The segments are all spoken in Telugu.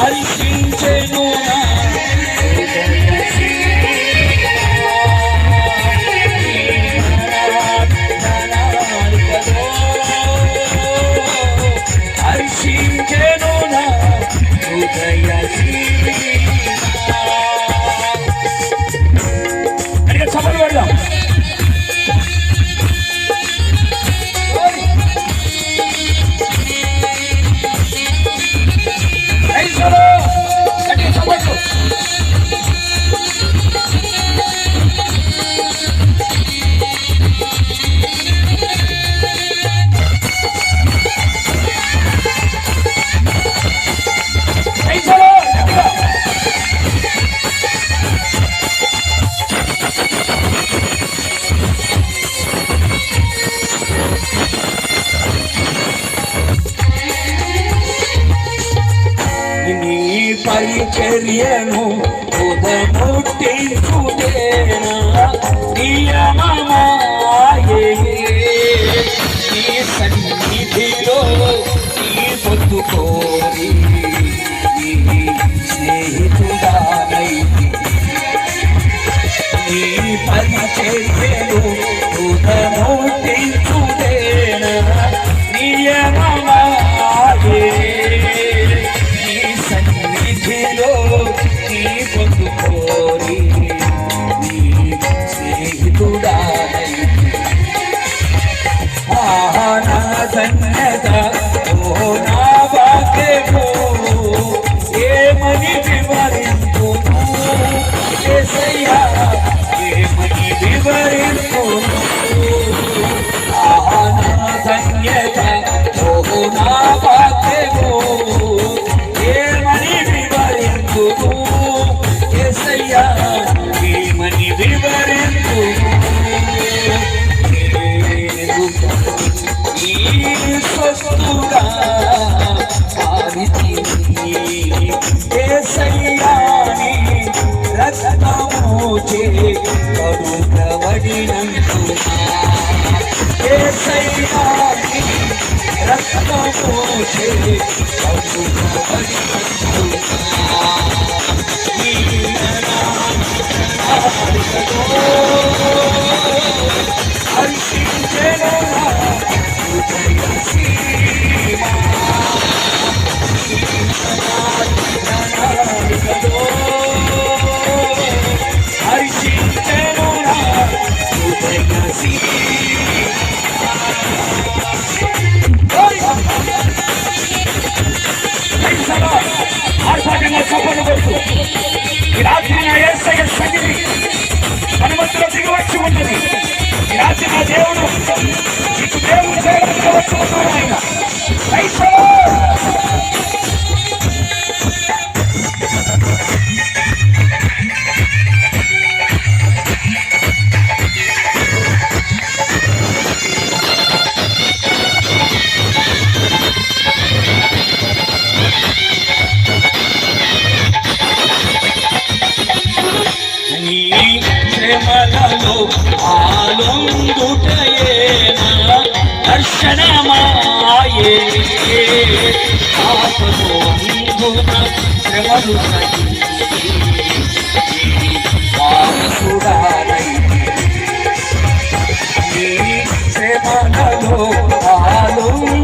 ありし నియము ఉదముట్టించుదేనా నియమమాయే ఈ సన్నిధిలో ఈ పొద్దుకో రక్తమోచే ప్రేమలలో ఆలొందుటయేనా దర్శనమాయే. పాపము అందున శ్రమలు వారసుడాలై శ్రమలలో ఆలొందు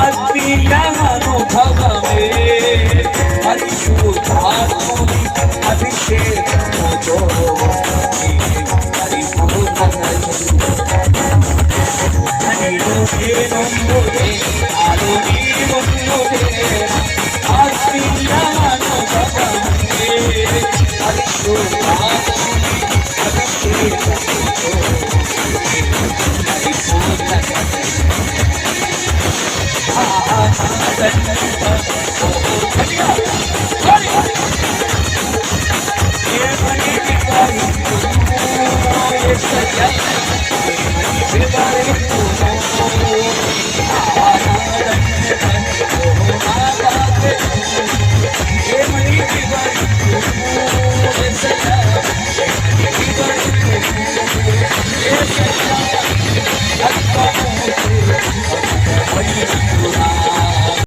ఆత్మీయానుభవమే. పరిశుద్ధాత్ముని అభిషేక Everybody,